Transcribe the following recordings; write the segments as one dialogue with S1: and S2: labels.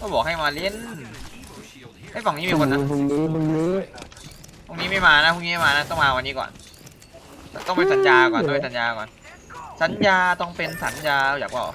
S1: ก็บอกให้มาเล่นไอ้ยฝั่งนี้มีคนนะ
S2: พรุ่งนี้พรุ่งนี้
S1: พรุ่งนี้ไม่มานะพรุ่งนี้ไม่มานะต้องมาวันนี้ก่อน ต้องไปสัญญาก่อนต้องไปสัญญาก่อน สัญญาต้องเป็นสัญญาอยากบอก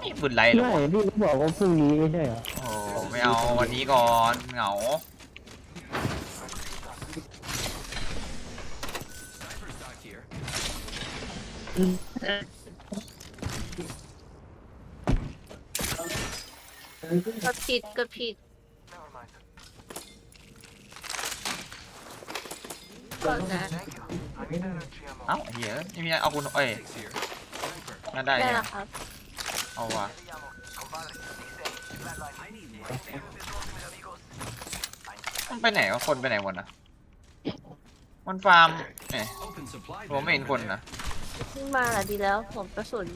S1: ไม่บุญไรหรอก
S2: ไม่พี่ก็บอกว่าพรุ่งนี้ไม่ใช่เหรอ
S1: โอ้โหไม่เอาวันนี้ก่อนเหงา
S3: กดผิดกดผิดก่อนนะ
S1: เอ้าไอ้เหี้ยนี่มีเอาคุณเอ้ยน่าได้
S3: ได้
S1: เนี่ย
S3: แล้วครับ
S1: เอาว่ะมันไปไหนวะคนไปไหนหมดนะมันฟาร์มเนี่ยผมไม่เห็นคนนะ
S3: ขึ้นมาละดีแล้วผมกระสุน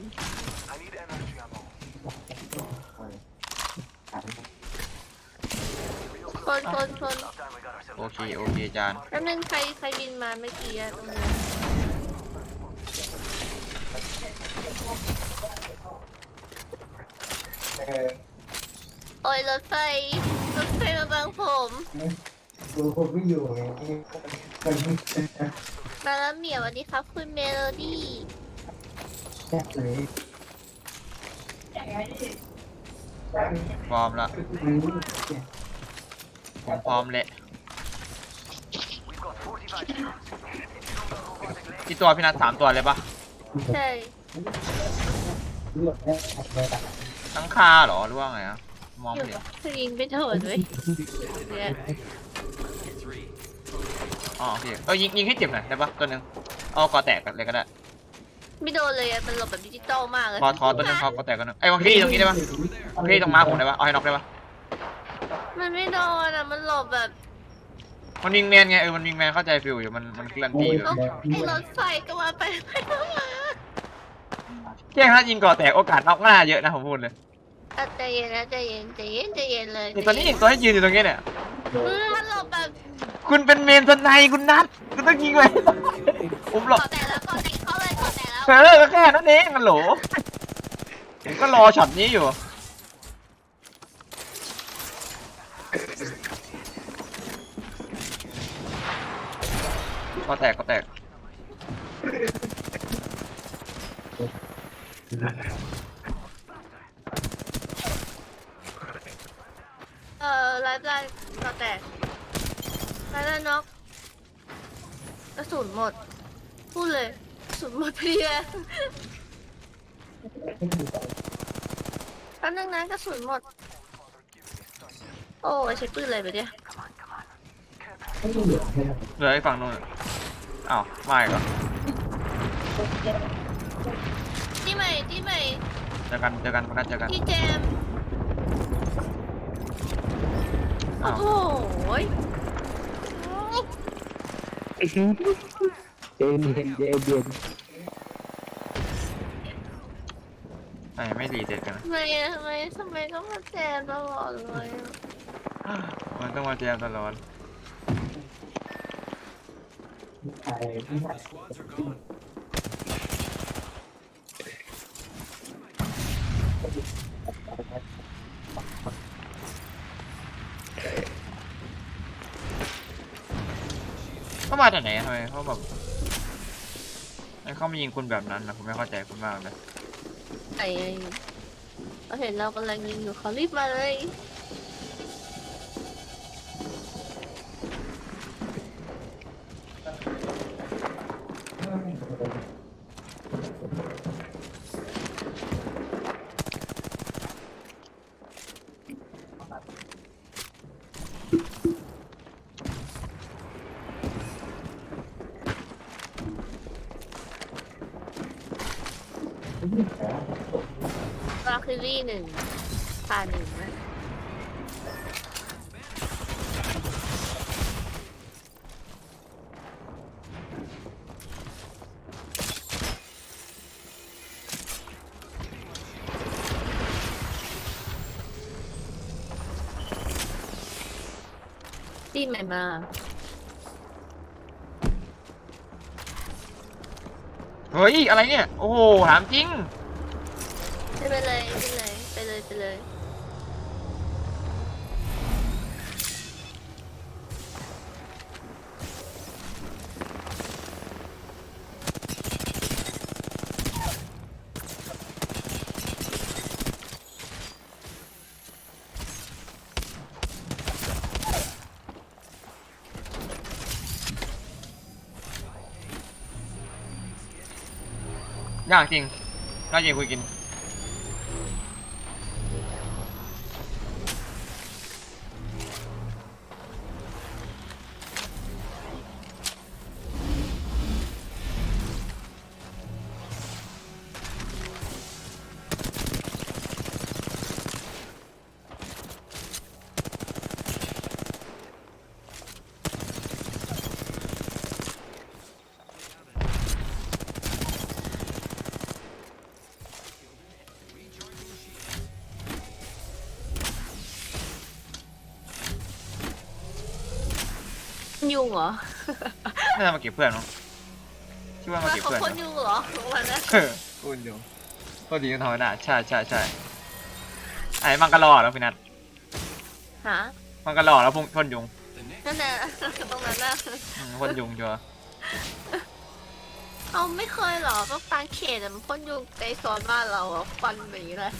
S3: คนคนคน
S1: โอเคโอเคจาน
S3: แป๊บนึงใครใครบินมาเมื่อกี้อะตรงนี้โอ้ยรถไฟรถไฟมาบังผม
S4: ดูผมไม่อยู่ไงมันไม่
S3: มาแล้วเหมียวสวันนี้ครับคุณเมโลดี้
S4: แซ่บเลย
S1: พร้อมละ ผมพร้อมเลยกี่ตัวพี่นัทสามตัวเลยปะ
S3: ใช่
S4: หมดแล้วเลยอะ
S1: ทั้งคาเหรอหรือว่าไงอะมอง
S3: อ
S1: ไม่
S3: ยู่
S1: เห็น
S3: คือยิงไปโถดเลยเนี่ย
S1: อ๋อโอเคเออยิงยิงให้เจ็บหน่อยได้ปะตัวหนึ่งเอากอแตกกันเลยก็ได้
S3: ไม่โดนเลยอะมันหลบแบบดิจิตอลมากเลย
S1: คอคอตัวหนึงคอกอแตกกันหนึ่งไอ้วังคีตรงนี้ได้ปะวังคีตรงม้าผมได้ปะเอาให้น็อกได้ปะ
S3: มันไม่โดนอะมันหลบแบบ
S1: มันวิงแมนไงเออมันวิงแมนเข้าใจฟิลอยู่มันมันเคลื่อนที่อยู่
S3: เอ้าไอ้รถไฟก็มาไปไปมา
S1: แค่ถ้ายิงกอแตกโอกาสน็อกหน้าเยอะนะผมพูดเลย
S3: อะใจเย็นนะใจเย็นใจเย็นใจเย็นเลย
S1: นี่ตอนนี้ยิงตัวให้ยืนอยู่ตรงนี้เนี่ย
S3: อืมมันหลบแบบ
S1: คุณเป็นเมนสไนคุณนัทคุณต้องยิงเลยผมหลบ
S3: ก่อแต่แล้วก่อแต่เขาเลยก่อแต่แล้ว
S1: เออก็แค่นั้นเองมันโหลผมก็รอช็อตนี้อยู่ ก็แตกก็แตก
S3: เออไลฟ์ไลน์ก่อแต่ไลฟ์ไลน์น็อกกระสุนหมด พูดเลยกระสุนหมดเพลียแป๊บนึงนะกระสุนหมด โอ้ยใช้ปืนอะไรไปเนี่ย
S4: ไม่เหลือเลย
S1: เหลือไอ้ฝั่งนู้นอ้าวไม่ก็
S3: ที่ใหม่ที่ใหม่
S1: เจอกันเจอกันคนนั้นเจอกัน
S3: ที่แจมโอ้
S1: อ้าว
S3: โหย
S2: เจนเย็นเจนเย็น
S1: ไอ้ไม่รีเซ็ตกันนะ
S3: ทำไมอะทำไมทำไมต้องมาแจมตลอดเลยอะ
S1: มันต้องมาแจมตลอด
S4: ไอ้ที่ไหน
S1: เขามาจากไหนทำไมเขาแบบไอ้เขามายิงคุณแบบนั้นนะผมไม่เข้าใจคุณมากเลย
S3: ไอ้เขาเห็นเรากำลังยิงอยู่เขารีบมาเลย บราคิลี่หนึ่งผ่านหนึ่งนะตีใหม่มา
S1: เฮ้ย อะไรเนี่ย โอ้โหถามจริง
S3: ไปเลยไปเลยไปเลย
S1: ยากจริงยากจริงคุยกิน
S3: ยุงเหรอ
S1: น่าจะมาเก็บเพื่อนมั้งคิดว่ามา
S3: ว่า
S1: เก็บ
S3: เขา
S1: เพื่อน
S3: พ่นยุงเหรอวันนั้น
S1: เออคุณอยู่ก็ดีกันธรรมดาใช่ใช่ใช่ไอ้มังกรรอแล้วพี่นัท
S3: ฮะ
S1: มังกรรอแล้วพ่นพ่นยุง
S3: นั่นแหละตรงนั้นน่ะ
S1: อืมพ่นยุงชัวร์
S3: เอาไม่เคยเหรอก็ปางเขตอะมันพ่นยุงในโซนบ้านเราอะควันแบบนี้เลย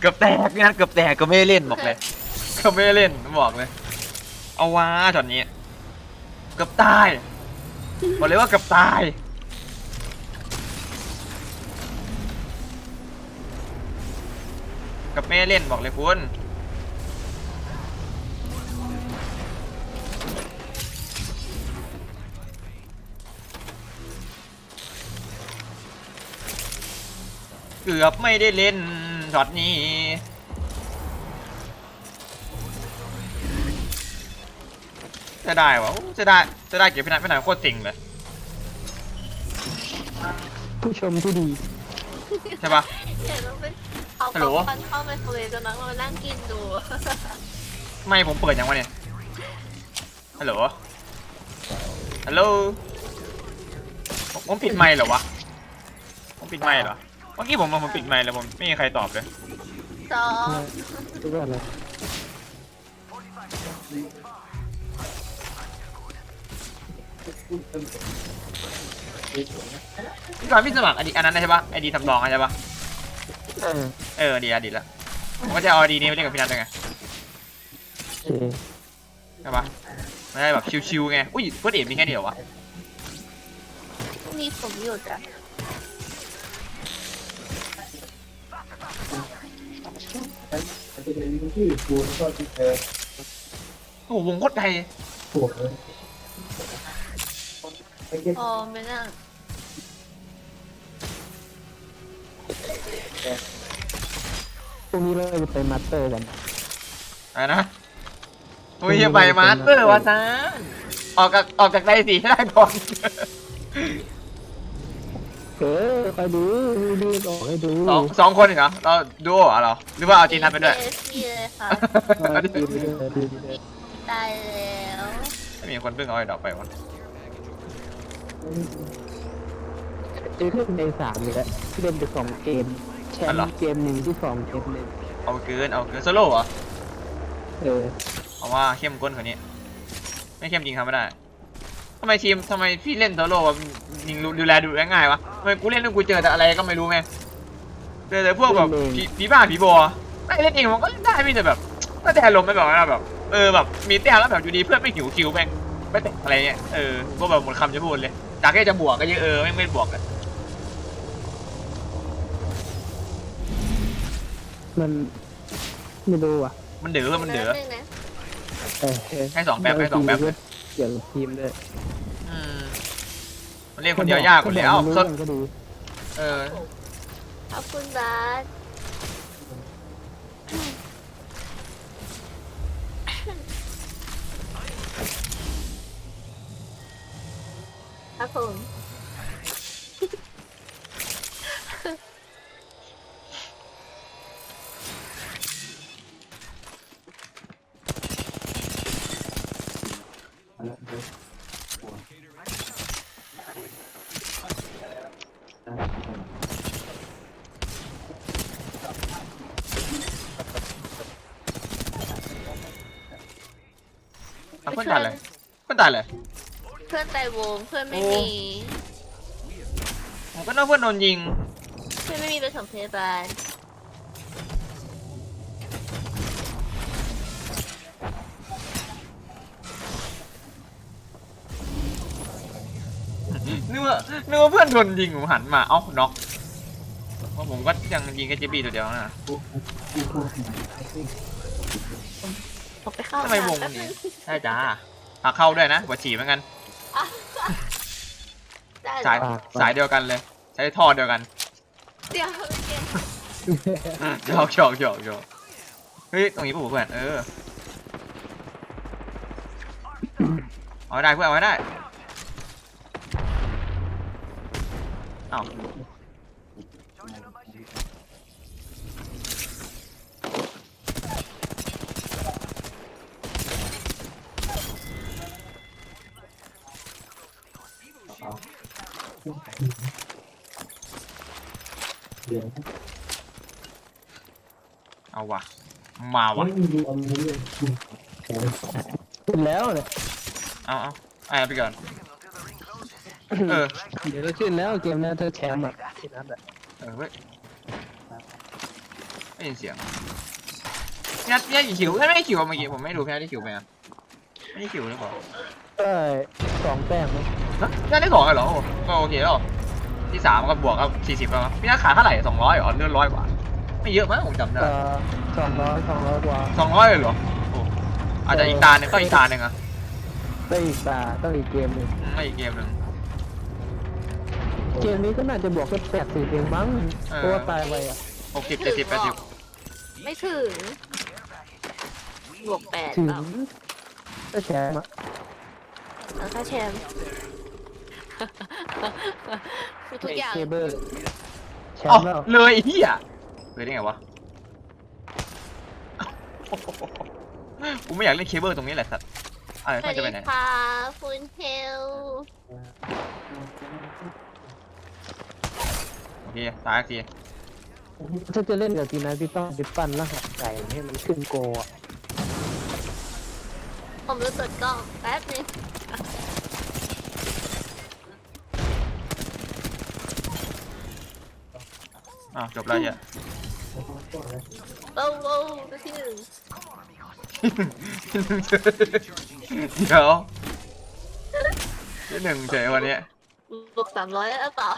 S3: เกื
S1: อบแตกพี่นัทเกือบแตกก็ไม่ได้เล่นบอกเลยก็ไม่ได้เล่นบอกเลย เอาว้าช็อตนี้เกือบตายบอกเลยว่าเกือบตายกับไม่เล่นบอกเลยคุณ เกือบไม่ได้เล่นช็อตนี้ จะได้วะจะได้จะได้เก็บพี่นัทพี่นัทโคตรจริงเลย
S2: ผู้ชมที่ดี
S1: ใช่ปะ
S3: เห็นมันเป็นเอา
S1: ฮัลโหล
S3: ควันเข้าไมโครเวฟจนนักมานั่งกินดู
S1: ไม่ผมเปิดยังวะเนี่ย ฮัลโหล ฮัลโหล ผมผมปิดไมค์เหรอวะ ผมปิดไมค์เหรอ เมื่อกี้ผมผมปิดไมค์แล้วผมไม่มีใครตอบเลย
S3: จอ
S2: รู้ว่าอะไร
S1: พี่ก่อนพี่สมัครอดีอันนั้นได้ใช่ปะไอดีทำรองใช่ปะ
S2: เออ
S1: เออดีละดีละผมก็จะเอาดีนี้ไปเล่นกับพี่นัทด้วยไง
S2: โอเค
S1: ใช่ปะไม่ได้แบบชิวๆไงอุ้ยเพื่อนเอ็มมีแค่นี้เหรอวะ
S3: มีผมอยู่จ้ะ
S4: จะเป็นที่กูก็ที่เจอ
S1: โอ้โหวงโคตรไกล
S4: ปวดเลยไม่ใช่
S3: อ๋อไม่น่า
S2: พรุ่งนี้เราจะไปมาสเตอร์กัน
S1: อะไรนะโอ้ยอย่าไปมาสเตอร์วะซานออกจากออกจากไดสีให้ได้ก่อน
S2: เออไปดูดูออกให้ดู
S1: สองสองคนเหรอเราดูเหรอเราหรือว่าเอาจีนัทไปด้วย
S3: เอฟเลยค่ะ
S2: เอาดีไปด้วยดีไปด้วย
S3: ตายแล้ว
S1: ไม่มีคนเพิ่งเอาไอ้ดอกไปวะ
S2: เจอขึ้นในสามเลยแล้วที่เล่นไปสองเกม แชมป์เกมหนึ่งที่สองเกมหนึ่ง
S1: เอาเกินเอาเกินโซโล่เหรอ
S2: เออ
S1: เอาว่าเข้มข้นกว่านี้ ไม่เข้มจริงทำไม่ได้ ทำไมทีมทำไมพี่เล่นโซโล่วะยิงดูแลดูง่ายๆวะทำไมกูเล่นแล้วกูเจอแต่อะไรก็ไม่รู้แม่งเจอแต่พวกแบบผีผีบ้าผีบอไม่เล่นเองมันก็เล่นได้ไม่แต่แบบก็แต่ลมณ์ไม่แบบว่าแบบเออแบบมีแต้มแล้วแบบอยู่ดีเพื่อนไม่หิวคิวแม่งไม่แต่อะไรเงี้ยเออก็แบบหมดคำจะพูดเลยจากแค่จะบวกก็เยอะเออไม่งไม่บวกเลย
S2: มันไม่รู้อะ
S1: มันเดือดมันเดือด
S3: แป๊บนึงนะ
S2: เออ
S1: ให้สองแป๊บให้สองแป๊บ
S2: เกี่ยวกับทีมด้วย
S1: อืมมันเล่นคนเดียวยากกว่าแล้ว
S2: ก็
S1: สด
S2: ก็ดู
S1: เออ
S3: ขอบคุณบาสครับผม
S1: อาเพื่อนตายเลยเพื่อนตายเลย
S3: เพื่อนตายวงเพื่อนไม่
S1: โอ้
S3: มี
S1: ผมก็นึกว่าเพื่อนโดนยิง
S3: เพื่อนไม่มีประถมพยาบาล
S1: นึกว่านึกว่าเพื่อนโดนยิงผมหันมาเอ้าน็อกเพราะผมก็ยังยิงแค่เจบีตัวเดียวนะ
S3: ผมไปเข้า
S1: ทำไมวง
S3: น้ำแป๊บ
S1: นี้
S3: นึง
S1: ใช่จ้าพาเข้าด้วยนะหัวฉี่เหมือนกัน
S3: ได้เหร
S1: สาย
S3: อ
S1: สายเดียวกันเลย ใช้ท่อเดียวกัน
S3: เดี๋ยวไม่เก็ต
S1: หยอกหยอกหยอกหยอกเฮ้ยตรงนี้ปุ๊บเพื่อนเออเอาไว้ได้เพื่อนเอาไว้ได้เอ้า
S4: เดี๋ยว
S1: เอาวะมาวะ
S4: ไม่มีอันนี้เลยโอ้ย
S2: ขึ้นแล้วเนี่ย
S1: เอาเอาไอ้ไปก่อน เออ
S2: เดี๋ยวก็ขึ้นแล้วเกมหนี้าเธอแชมป์อะที่นัดอะ
S1: เออเว้ยไม่ยินเสียงพี่นัทพี่นัทกี่คิวถ้าไม่ได้คิวเมื่อกี้ผมไม่ดูพี่นัทได้คิวไหมอะไม่ได้คิวหรือเปล่า
S2: เอ้ยสองแต้มมั้ง
S1: ฮะพี่นัทได้สองเลยเหรอโอ้ก็โอเคแล้วที่สามก็บวกกับสี่สิบแล้วมั้งพี่นัทขาเท่าไหร่สองร้อยอ๋อเลื่อนร้อยกว่า ไม่เยอะมั้งผมจำได้
S2: เอ่อสองร้อยสองร้อยกว่า
S1: สองร้อยเลยเหรอโอ้อาจจะอีกตาหนึ่งก็อีกตาหนึ่งอะ
S2: ได้อีกตาต้องอีกเกมหนึ่ง
S1: ไม่อีกเกมหนึ่ง
S2: เกมนี้ก็น่าจะบวกแค่แปดสิบเองมั้ง
S1: เออ
S2: เพราะว่าตายไปอะ
S1: หกสิบเจ็ดสิบแปดสิบ
S3: ไม่ถึงบวกแปด
S2: ถึง
S3: เปล่า
S2: ก็แชมป์อะ
S3: แล้วถ้าแชมป์ คือทุกอย่าง
S2: เคเบิลแช
S1: อ๋อ
S2: มป์แล้ว
S1: เลยไอ้เฮียเลยได้ไงวะกูไม่อยากเล่นเคเบิลตรงนี้แหละสัตว์อะไร
S3: ส
S1: มั
S3: วันส
S1: จะไป
S3: ดี
S1: ไหน
S3: ค่ะคุณเฮล
S1: โอเคตายอีกที
S2: ถ้าจะเล่นกับทีมนั้นพี่ต้องไปปั้นรหัสไก่ให้มันขึ้นโกอะ
S3: ผมรู้สึกกล้องแป๊บนึง
S1: อ้าวจบแล้วเฮีย
S3: โอ้โหตัวที่หนึ่ง
S1: เดี๋ยวที่หนึ่งเฉยวันนี้
S3: บวกสามร้อยแล้วเปล่า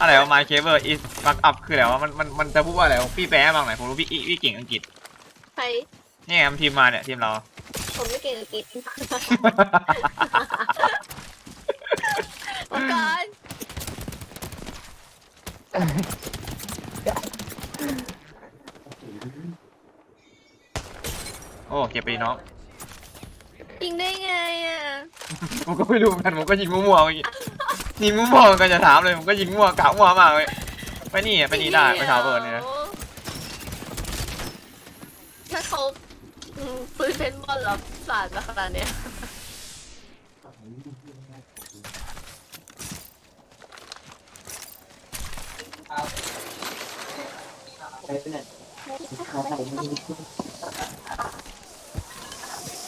S1: อะไรวะ my cable is back up คืออะไรวะมันมันมันจะพูดว่าอะไรวะพี่แปลให้ฟังหน่อยผมรู้พี่พี่เก่งอังกฤษ
S3: ใคร
S1: นี่ไงทีมมาเนี่ยทีมเรา
S3: ผมไม่เก่งอังกฤษมาก่อน
S1: โอ้เก็บไปดิน้อง
S3: ยิงได้ไงอะ
S1: ผมก็ไม่รู้เหมือนกันผมก็ยิงมั่วๆเมื่อกี้ยิงมั่วๆก็จะถามเลยผมก็ยิงมั่วกะมั่วมากเลยไปนี่อะไปนี่ได้ไปทาวเวอร์เนี่ยนะ
S3: ถ้าเขาอืมปืนเป็นบอลแล้วสาดมาขนาดเนี้ย
S4: ไปเนี่ย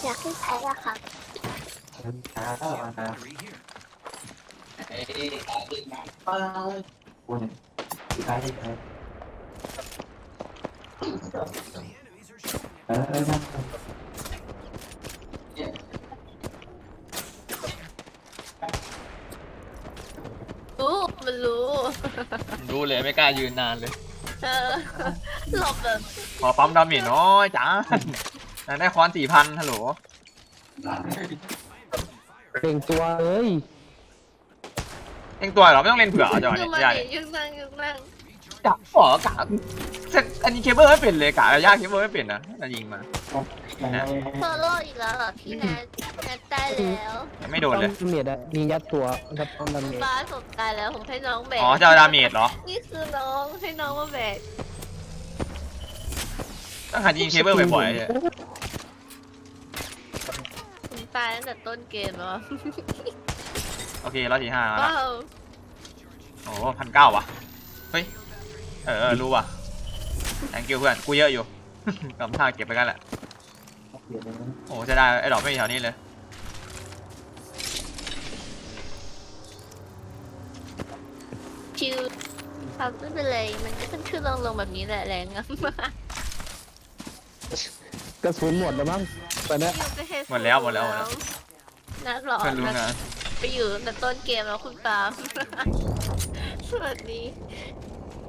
S3: อยากให้ใช้อะค่ะ
S4: ตาก็มาตาป้าคนตายตายเออเออ
S3: รู้มันรู้
S1: ดูเลยไม่กล้ายืนนานเลย
S3: เออหลบแบบ
S1: ขอปั๊มดาเมจน้อยจ้า อยากได้คอนสี่พันฮัลโหล
S2: เก่งตัวเลย
S1: เองตัวเหรอไม่ต้องเล่นเผื่อจอ
S3: ยื
S1: เนี่ย
S3: นมา
S1: ใหญ่
S3: ดิยืนนั่งยืนนั่ง
S1: กะขอกะเสร็จอันนี้เคเบิลไม่เป็นเลยกะระยะเคเบิลไม่เป็นนะน่ายิงมา
S3: โซโล่อีกแล้วเหรอพี่แนทแนทตายแล้ว
S1: ยังไม่โดนเลย
S2: ป้อมเมียดอะมียัดตัวกับป้อมดาเมจ
S3: บ้านผมตายแล้วผมให้น้องแบก
S1: อ๋อจะเอาดาเมจเหรอ
S3: นี่คือน้องให้น้องมาแบก
S1: ต้องหัดยิงเคเบิลบ่อยๆเลย
S3: ผ ตายตั้งแต่ต้นเกมแล้ว
S1: โอเคร้อยสี่ห้าแล้ว
S3: ว้าว
S1: โอ้พันเก้าวะเฮ้ย เออเออรู้ว่ะ thank you เพื่อน กูเยอะอยู่ กำท่าเก็บไปกันแหละ
S4: เปลี่ยนเลยนะ
S1: โอ้จะได้ไอ้ดอกไม่อยู่แถวนี้เลย
S3: ชิวครับไม่เป็นไรมันก็ขึ้นขึ้นลงลงแบบนี้แหละแรงอะ
S2: กระสุนหมดแล้วมั้ง ตอนเนี้ย
S1: หมดแล้วหมดแล้วหมดแล้ว
S3: นักหรอ
S1: เพื่อนรู้
S3: นัก
S1: นะ
S3: ไปอยู่ตั้งแต่ต้นเกมแล้วคุณปาล์มสวัสดี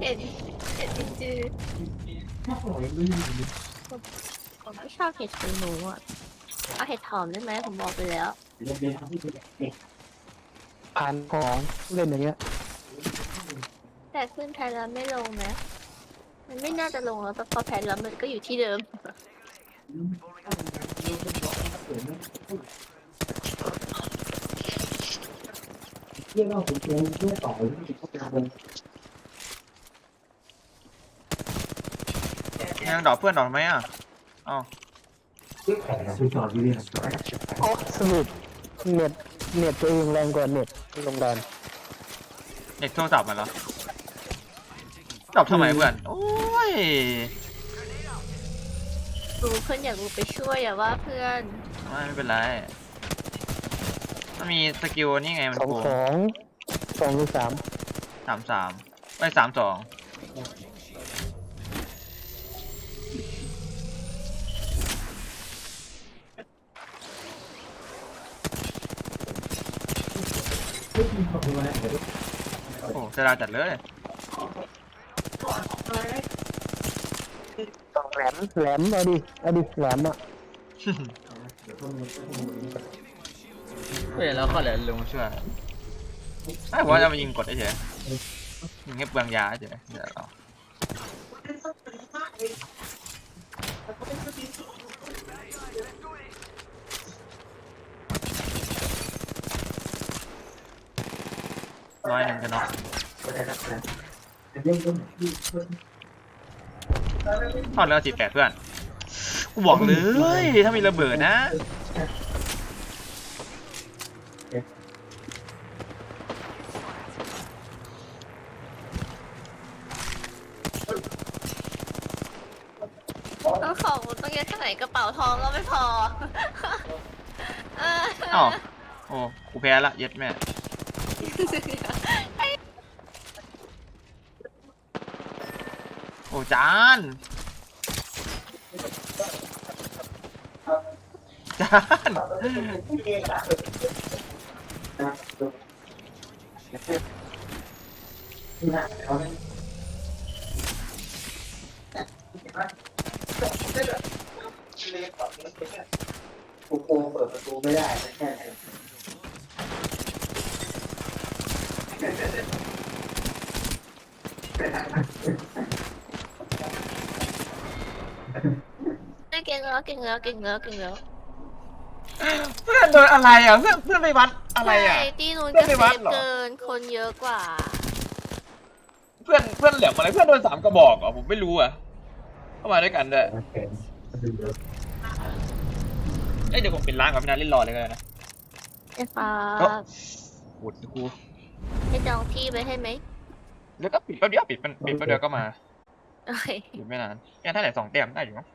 S3: เห็นเห็นจริง
S4: ถ้าปล่อยไม่อยู่
S3: ๆผมไม่ชอบเห็ดหูหนูอะเอาเห็ดหอมได้ไหมผมบอกไปแล้ว
S4: เดี๋ยวเดี๋ยวที่เป็นเด็ก
S2: ผ่านของเล่นอย่างเงี้ย
S3: แต่ขึ้นไทยแล้วไม่ลงนะ มันไม่น่าจะลงแล้วแต่พอแพ้แล้วมันก็อยู่ที่เดิม
S4: เรื่องเราถึงเกมเรื่องต่อที่ติดเข้าไปเลยั
S1: งดอกเพื่อนดอกไหมอะอ๋อ
S4: คุณจอดอยู่เลย
S2: โอ้สรุปเน็ตเน็ตตัวเองแรงกว่าเน็ตโรงแรม
S1: เด็กโทรศัพท์มันเหรอดอกทำไมเพื่อน โอ้ย
S3: ดูเพื่อนอยากรู้ไปช่วยอย่าว่าเพื่อน
S1: ไม่ไม่เป็นไร มันมีสกิลนี่ไงมัน
S2: สอง
S1: โกง
S2: สองสองหรือสาม
S1: สามสามไม่สามสอง
S4: ไม่มีความรู้อะไรเดี๋ยว
S1: โอ้จะดาวจัดเลย
S2: สองแหลมแหลมเอาดิเอาดิแหลมอะ
S4: เดี๋ยวพวกนี้พว
S1: เฮ้ยแล้วก็เหลือลุงช่วยไอ้ผมว่าจะมายิงกดเฉยยิงให้เปลืองยาเฉยเดี๋ยวเราร้อยหนึ่งจะเนาะ
S4: เรื่องเรื่องที่เพื่อน
S1: ทอดเรือสิบแปดเพื่อน กูบอกเลยถ้ามีระเบิดนะ
S3: ต้องของต้องเยอะแค่ไหนกระเป๋าทองก็ไม่พอเออ
S1: อ้าวโอ้กูแพ้ละเย็ดแม่โอ้จาน จาน
S4: กูกงเปิดประตูไม่ได้แค่
S3: เก่งแล้วเก่งแล้วเก่งแล้วเก่งแล้ว
S1: เพื่อนโดนอะไรอะเพื่อนเพื่อนไปวัดอะไรอะ
S3: ใช่ตีนู้น
S1: ไม่
S3: ก็
S1: ได้
S3: เซ
S1: วัด
S3: ฟ
S1: เหรอ
S3: เกินคนเยอะกว่า
S1: เพื่อนเพื่อนเหลี่ยมอะไรเพื่อนโดนสามกระบอกเหรอผมไม่รู้อะเข้ามาด้วยกันด้วย
S4: โอเคดูเยอะ
S1: เอ้ยเดี๋ยวผมปิดร้านก่อนพี่นัทเล่นรอเลยก็ได้นะ
S3: ไอ้ฟ้า
S1: เอ้าปวดกู
S3: ให้จองที่ไปให้ไหม
S1: แล้วก็ปิดแป๊บเดียวปิดมันปิดแป๊บเดียวก็มา
S3: โอเค
S1: ปิดไม่นานแค่เท่าไหร่สองแต้มได้อยู่มั้ง